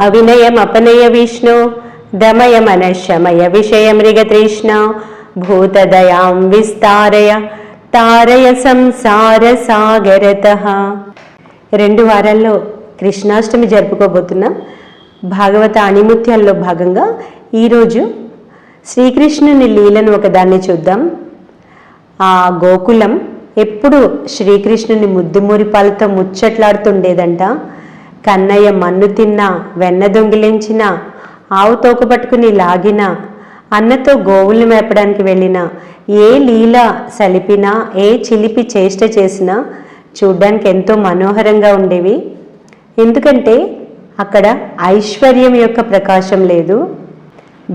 అవినయమపనయ విష్ణు దమయ మనశమయ విషయ మృగతృష్ణ భూతదయాం విస్తారయ తారయ సంసార సాగరత రెండు వారాల్లో కృష్ణాష్టమి జరుపుకోబోతున్నాం భాగవత అణిముత్యాల్లో భాగంగా ఈరోజు శ్రీకృష్ణుని లీలను ఒకదాన్ని చూద్దాం. ఆ గోకులం ఎప్పుడు శ్రీకృష్ణుని ముద్దుమూరిపాలతో ముచ్చట్లాడుతుండేదంట. కన్నయ్య మన్ను తిన్నా వెన్న దొంగిలించిన ఆవు తోక పట్టుకుని లాగినా అన్నతో గోవుల్ని మేపడానికి వెళ్ళినా ఏ లీల సలిపినా ఏ చిలిపి చేష్ట చేసినా చూడ్డానికి ఎంతో మనోహరంగా ఉండేవి. ఎందుకంటే అక్కడ ఐశ్వర్యం యొక్క ప్రకాశం లేదు.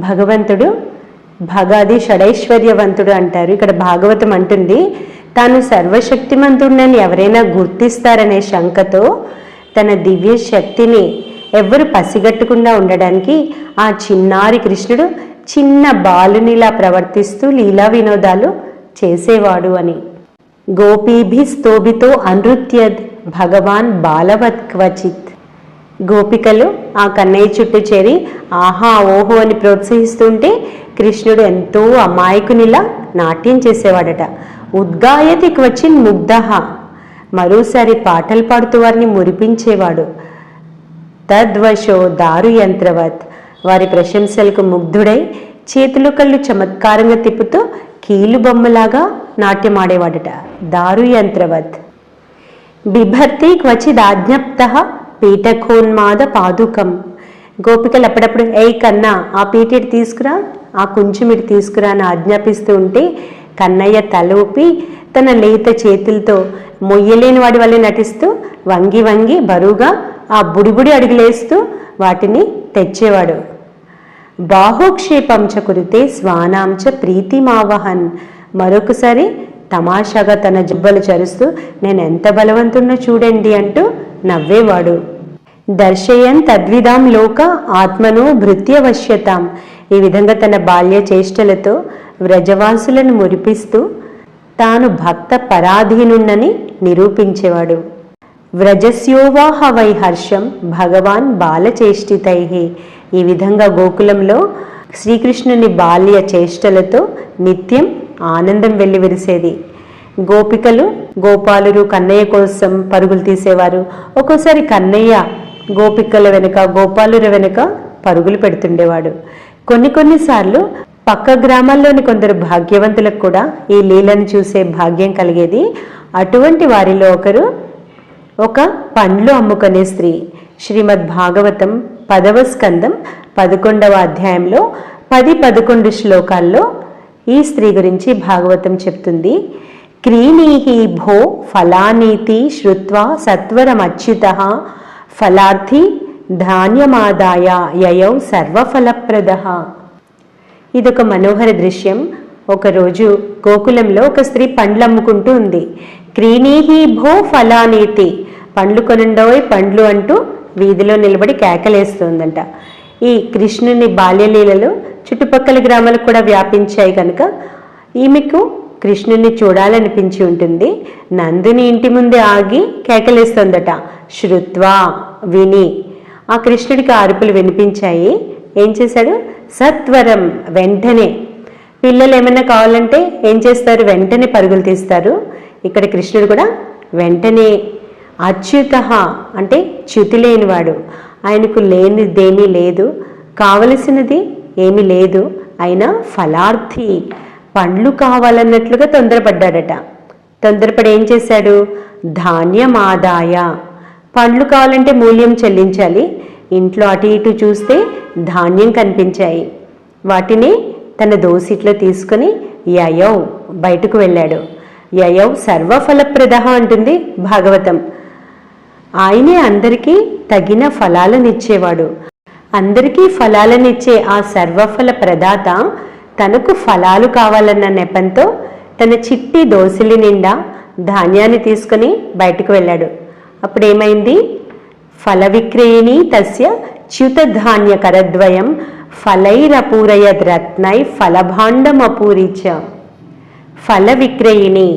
భగవంతుడు భగాది షడైశ్వర్యవంతుడు అంటారు. ఇక్కడ భాగవతం అంటుంది తాను సర్వశక్తిమంతుడని ఎవరైనా గుర్తిస్తారనే శంకతో తన దివ్య శక్తిని ఎవ్వరు పసిగట్టకుండా ఉండడానికి ఆ చిన్నారి కృష్ణుడు చిన్న బాలునిలా ప్రవర్తిస్తూ లీలా వినోదాలు చేసేవాడు అని. గోపీభి స్తోభితో అనృత్యద్ భగవాన్ బాలవత్ క్వచిత్ గోపికలు ఆ కన్నయ్య చుట్టూ చేరి ఆహా ఓహో అని ప్రోత్సహిస్తుంటే కృష్ణుడు ఎంతో అమాయకునిలా నాట్యం చేసేవాడట. ఉద్గాయతి క్వచిన్ ముగ్ధ మరోసారి పాటలు పాడుతూ వారిని మురిపించేవాడు. తద్వశో దారు యంత్రవత్ వారి ప్రశంసలకు ముగ్ధుడై చేతులు కళ్ళు చమత్కారంగా తిప్పుతూ కీలు బొమ్మలాగా నాట్యమాడేవాడట. దారు యంత్రవత్ బిభర్తి క్వచిదాజ్ఞప్త పీఠకోన్మాద పాదుకం. గోపికలు అప్పుడప్పుడు ఏ కన్నా ఆ పీటెడు తీసుకురా ఆ కుంచుమిడి తీసుకురా అని ఆజ్ఞాపిస్తూ ఉంటే కన్నయ్య తల ఊపి తన లేత చేతులతో మొయ్యలేని వాడి వల్లే నటిస్తూ వంగి వంగి బరువుగా ఆ బుడిబుడి అడుగులేస్తూ వాటిని తెచ్చేవాడు. బాహుక్షేపంచ కురితే స్వానాంచ ప్రీతి ప్రీతిమావహన్. మరొకసారి తమాషాగా తన జుబ్బలు చరుస్తూ నేను ఎంత బలవంతున్నో చూడండి అంటూ నవ్వేవాడు. దర్శయన్ తద్విధాం లోక ఆత్మను భృత్యవశ్యతాం. ఈ విధంగా తన బాల్య చేష్టలతో వ్రజవాసులను మురిపిస్తూ తాను భక్త పరాధీనున్నని నిరూపించేవాడు. వ్రజస్యోవాహ వై హర్షం భగవాన్ బాలచేష్టితై. ఈ విధంగా గోకులంలో శ్రీకృష్ణుని బాల్య చేష్టలతో నిత్యం ఆనందం వెల్లివిరిసేది. గోపికలు గోపాలురు కన్నయ్య కోసం పరుగులు తీసేవారు. ఒక్కోసారి కన్నయ్య గోపికల వెనుక గోపాలుర వెనుక పరుగులు పెడుతుండేవాడు. కొన్ని కొన్నిసార్లు పక్క గ్రామాల్లోని కొందరు భాగ్యవంతులకు కూడా ఈ లీలను చూసే భాగ్యం కలిగేది. అటువంటి వారిలో ఒకరు ఒక పండ్లు అమ్ముకునే స్త్రీ. శ్రీమద్ భాగవతం పదవ స్కందం పదకొండవ అధ్యాయంలో పది పదకొండు శ్లోకాల్లో ఈ స్త్రీ గురించి భాగవతం చెప్తుంది. క్రీణీహి భో ఫలానీతి శ్రుత్వా సత్వరమచ్యుత ఫలార్థి ధాన్యమాదాయ యయౌ సర్వఫలప్రద ఇదొక మనోహర దృశ్యం. ఒకరోజు గోకులంలో ఒక స్త్రీ పండ్లు అమ్ముకుంటూ ఉంది క్రీనీహి భో ఫలానీతి పండ్లు కొనుండోయ్ పండ్లు అంటూ వీధిలో నిలబడి కేకలేస్తుందంట. ఈ కృష్ణుని బాల్యలీలలు చుట్టుపక్కల గ్రామాలకు కూడా వ్యాపించాయి కనుక ఈమెకు కృష్ణుని చూడాలనిపించి ఉంటుంది. నందుని ఇంటి ముందే ఆగి కేకలేస్తుందట. శ్రుత్వా విని. ఆ కృష్ణుడికి అరుపులు వినిపించాయి. ఏం చేశాడు? సత్వరం వెంటనే. పిల్లలు ఏమైనా కావాలంటే ఏం చేస్తారు? వెంటనే పరుగులు తీస్తారు. ఇక్కడ కృష్ణుడు కూడా వెంటనే అచ్యుత అంటే చ్యుతి లేనివాడు. ఆయనకు లేనిదేమీ లేదు. కావలసినది ఏమీ లేదు. అయినా ఫలార్థి. పండ్లు కావాలన్నట్లుగా తొందరపడ్డాడట. తొందరపడి ఏం చేశాడు? ధాన్యమాదాయ. పండ్లు కావాలంటే మూల్యం చెల్లించాలి. ఇంట్లో అటు ఇటు చూస్తే ధాన్యం కనిపించాయి. వాటిని తన దోసిట్లో తీసుకొని యయౌ బయటకు వెళ్ళాడు. యయౌ సర్వఫలప్రద అంటుంది భాగవతం. ఆయనే అందరికీ తగిన ఫలాలనిచ్చేవాడు. అందరికీ ఫలాలనిచ్చే ఆ సర్వఫల ప్రదాత తనకు ఫలాలు కావాలన్న నెపంతో తన చిట్టి దోసిలి నిండా ధాన్యాన్ని తీసుకుని బయటకు వెళ్ళాడు. అప్పుడు ఏమైంది ఫల విక్రయిణి తస్య చ్యుతధాన్య కరద్వయం ఫలైరపూరయద్ రత్నై ఫలభాండమపూరిచ ఫల విక్రయిణి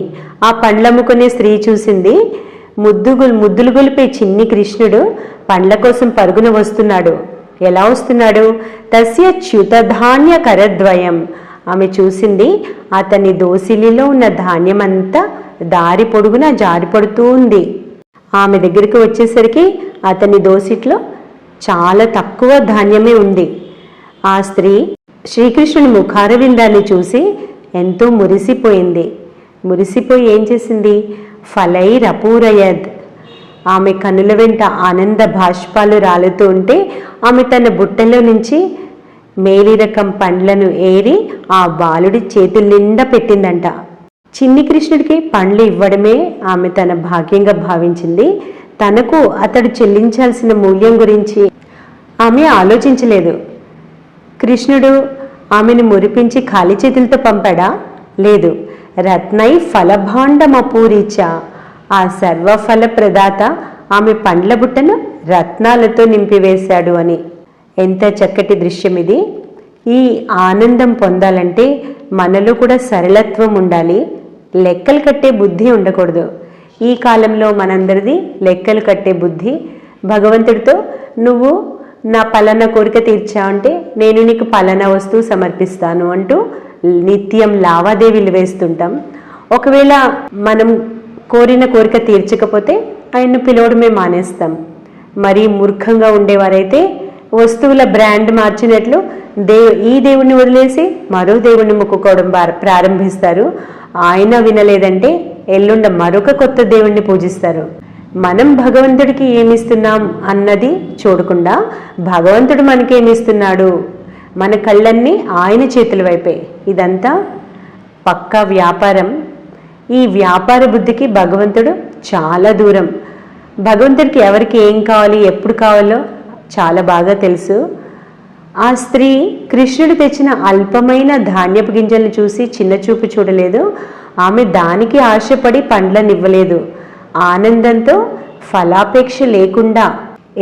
ఆ పండ్లమ్ముకునే స్త్రీ చూసింది. ముద్దుగులు ముద్దులు గొలిపే చిన్ని కృష్ణుడు పండ్ల కోసం పరుగున వస్తున్నాడు. ఎలా వస్తున్నాడు? తస్య చ్యుతధాన్య కరద్వయం ఆమె చూసింది అతని దోసిలిలో ఉన్న ధాన్యమంతా దారి పొడుగున జారిపడుతూ ఉంది. ఆమె దగ్గరికి వచ్చేసరికి అతని దోసిట్లో చాలా తక్కువ ధాన్యమే ఉంది. ఆ స్త్రీ శ్రీకృష్ణుని ముఖారవిందాన్ని చూసి ఎంతో మురిసిపోయింది. మురిసిపోయి ఏం చేసింది? ఫలై రపూరయద్. ఆమె కనుల వెంట ఆనంద భాష్పాలు రాలుతూ ఉంటే ఆమె తన బుట్టలో నుంచి మేలి రకం పండ్లను ఏరి ఆ బాలుడి చేతుల నిండా పెట్టిందంట. చిన్ని కృష్ణుడికి పండ్లు ఇవ్వడమే ఆమె తన భాగ్యంగా భావించింది. తనకు అతడు చెల్లించాల్సిన మూల్యం గురించి ఆమె ఆలోచించలేదు. కృష్ణుడు ఆమెను మురిపించి ఖాళీ చేతులతో పంపాడా? లేదు. రత్నై ఫలభాండమపూరిచ. ఆ సర్వఫల ప్రదాత ఆమె పండ్ల బుట్టను రత్నాలతో నింపివేశాడు అని. ఎంత చక్కటి దృశ్యం ఇది ఈ ఆనందం పొందాలంటే మనలో కూడా సరళత్వం ఉండాలి. లెక్కలు కట్టే బుద్ధి ఉండకూడదు. ఈ కాలంలో మనందరిది లెక్కలు కట్టే బుద్ధి భగవంతుడితో నువ్వు నా పలానా కోరిక తీర్చావంటే నేను నీకు పలానా వస్తువు సమర్పిస్తాను అంటూ నిత్యం లావాదేవీలు వేస్తుంటాం. ఒకవేళ మనం కోరిన కోరిక తీర్చకపోతే ఆయన్ను పిలవడమే మానేస్తాం. మరీ మూర్ఖంగా ఉండేవారైతే వస్తువుల బ్రాండ్ మార్చినట్లు దే ఈ దేవుణ్ణి వదిలేసి మరో దేవుణ్ణి మొక్కుకోవడం ప్రారంభిస్తారు. ఆయన వినలేదంటే ఎల్లుండ మరొక కొత్త దేవుణ్ణి పూజిస్తారు. మనం భగవంతుడికి ఏమిస్తున్నాం అన్నది చూడకుండా భగవంతుడు మనకేమిస్తున్నాడు? మన కళ్ళన్నీ ఆయన చేతుల వైపే. ఇదంతా పక్కా వ్యాపారం. ఈ వ్యాపార బుద్ధికి భగవంతుడు చాలా దూరం. భగవంతుడికి ఎవరికి ఏం కావాలి ఎప్పుడు కావాలో చాలా బాగా తెలుసు. ఆ స్త్రీ కృష్ణుడు తెచ్చిన అల్పమైన ధాన్యపు గింజలను చూసి చిన్న చూపు చూడలేదు. ఆమె దానికి ఆశపడి పండ్లను ఇవ్వలేదు ఆనందంతో ఫలాపేక్ష లేకుండా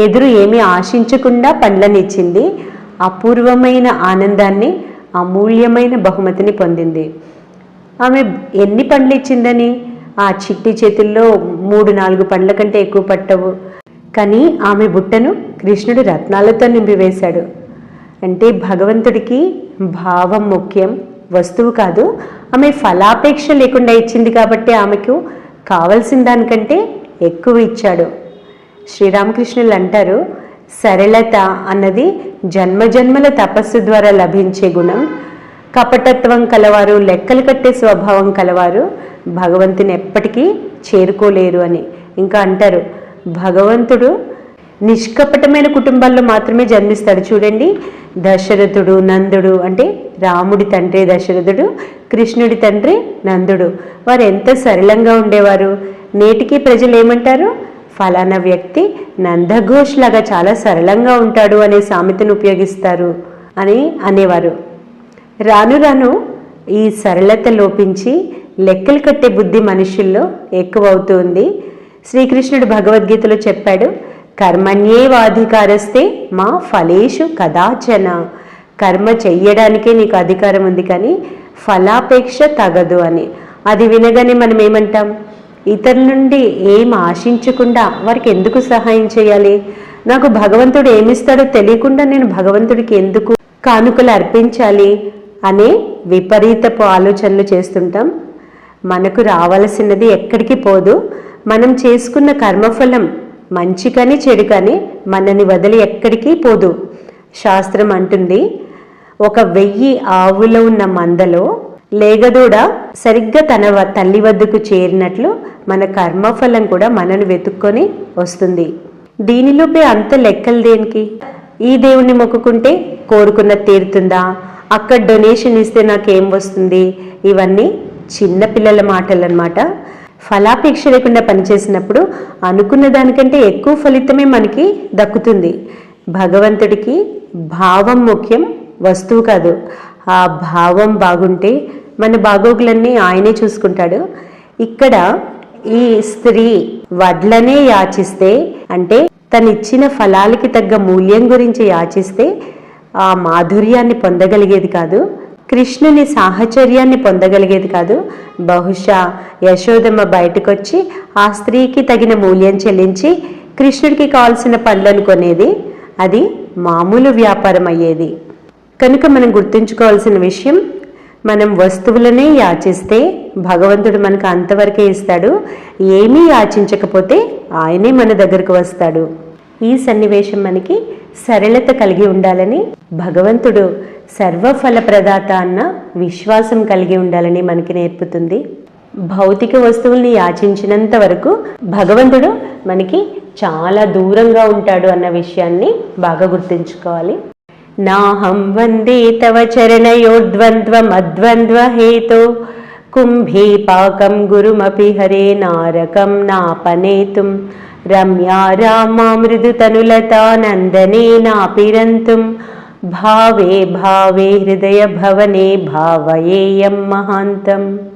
ఎదురు ఏమీ ఆశించకుండా పండ్లనిచ్చింది. అపూర్వమైన ఆనందాన్ని అమూల్యమైన బహుమతిని పొందింది. ఆమె ఎన్ని పండ్లు ఇచ్చిందని ఆ చిట్టి చేతుల్లో మూడు నాలుగు పండ్ల కంటే ఎక్కువ పట్టవు. కానీ ఆమె బుట్టను కృష్ణుడు రత్నాలతో నింపివేశాడు. అంటే భగవంతుడికి భావం ముఖ్యం వస్తువు కాదు ఆమె ఫలాపేక్ష లేకుండా ఇచ్చింది కాబట్టి ఆమెకు కావలసిన దానికంటే ఎక్కువ ఇచ్చాడు. శ్రీరామకృష్ణులు అంటారు సరళత అన్నది జన్మజన్మల తపస్సు ద్వారా లభించే గుణం. కపటత్వం కలవారు లెక్కలు కట్టే స్వభావం కలవారు భగవంతుని ఎప్పటికీ చేరుకోలేరు అని. ఇంకా అంటారు భగవంతుడు నిష్కపటమైన కుటుంబాల్లో మాత్రమే జన్మిస్తాడు చూడండి. దశరథుడు నందుడు అంటే రాముడి తండ్రి దశరథుడు కృష్ణుడి తండ్రి నందుడు. వారు ఎంత సరళంగా ఉండేవారు. నేటికి ప్రజలు ఏమంటారు ఫలానా వ్యక్తి నందఘోష్ లాగా చాలా సరళంగా ఉంటాడు అనే సామెతను ఉపయోగిస్తారు అని అనేవారు. రాను రాను ఈ సరళత లోపించి లెక్కలు కట్టే బుద్ధి మనుషుల్లో ఎక్కువ అవుతుంది శ్రీకృష్ణుడు భగవద్గీతలో చెప్పాడు కర్మణ్యేవాధికారస్తే మా ఫలేషు కదాచన. కర్మ చెయ్యడానికే నీకు అధికారం ఉంది కానీ ఫలాపేక్ష తగదు అని. అది వినగానే మనం ఏమంటాం? ఇతరుల నుండి ఏం ఆశించకుండా వారికి ఎందుకు సహాయం చేయాలి? నాకు భగవంతుడు ఏమిస్తాడో తెలియకుండా నేను భగవంతుడికి ఎందుకు కానుకలు అర్పించాలి అనే విపరీతపు ఆలోచనలు చేస్తుంటాం. మనకు రావలసినది ఎక్కడికి పోదు. మనం చేసుకున్న కర్మఫలం మంచి కానీ చెడు కానీ మనని వదిలి ఎక్కడికి పోదు. శాస్త్రం అంటుంది ఒక వెయ్యి ఆవులో ఉన్న మందలో లేగదూడ సరిగ్గా తన వ- తల్లి వద్దకు చేరినట్లు మన కర్మఫలం కూడా మనను వెతుక్కొని వస్తుంది. దీనిలోపే అంత లెక్కలు దేనికి? ఈ దేవుణ్ణి మొక్కుకుంటే కోరుకున్న తీరుతుందా? అక్కడ డొనేషన్ ఇస్తే నాకేం వస్తుంది? ఇవన్నీ చిన్నపిల్లల మాటలు అనమాట ఫలాపేక్ష లేకుండా పనిచేసినప్పుడు అనుకున్న దానికంటే ఎక్కువ ఫలితమే మనకి దక్కుతుంది. భగవంతుడికి భావం ముఖ్యం వస్తువు కాదు. ఆ భావం బాగుంటే మన బాగోగులన్నీ ఆయనే చూసుకుంటాడు. ఇక్కడ ఈ స్త్రీ వడ్లనే యాచిస్తే అంటే తనిచ్చిన ఫలాలకి తగ్గ మూల్యం గురించి యాచిస్తే ఆ మాధుర్యాన్ని పొందగలిగేది కాదు. కృష్ణుని సాహచర్యాన్ని పొందగలిగేది కాదు. బహుశా యశోదమ్మ బయటకొచ్చి ఆ స్త్రీకి తగిన మూల్యం చెల్లించి కృష్ణుడికి కావాల్సిన పనులను కొనేది. అది మామూలు వ్యాపారం అయ్యేది కనుక మనం గుర్తుంచుకోవాల్సిన విషయం మనం వస్తువులనే యాచిస్తే భగవంతుడు మనకు అంతవరకే ఇస్తాడు. ఏమీ యాచించకపోతే ఆయనే మన దగ్గరకు వస్తాడు. ఈ సన్నివేశం మనకి సరళత కలిగి ఉండాలని భగవంతుడు సర్వఫలప్రదాత అన్న విశ్వాసం కలిగి ఉండాలని మనకి నేర్పుతుంది. భౌతిక వస్తువుల్ని యాచించినంత వరకు భగవంతుడు మనకి చాలా దూరంగా ఉంటాడు అన్న విషయాన్ని బాగా గుర్తుంచుకోవాలి. నాహం వందే తవ చరణయోర్ద్వంద్వమద్వంద్వ హేతో. కుంభీపాకం గురుమపి హరే నారకం నాపనేతుం. రమ్యా రామా మృదుతనులతానందనే నాపిరంతుం. भावे भावे हृदयभवने भावयेयं महान्तम्।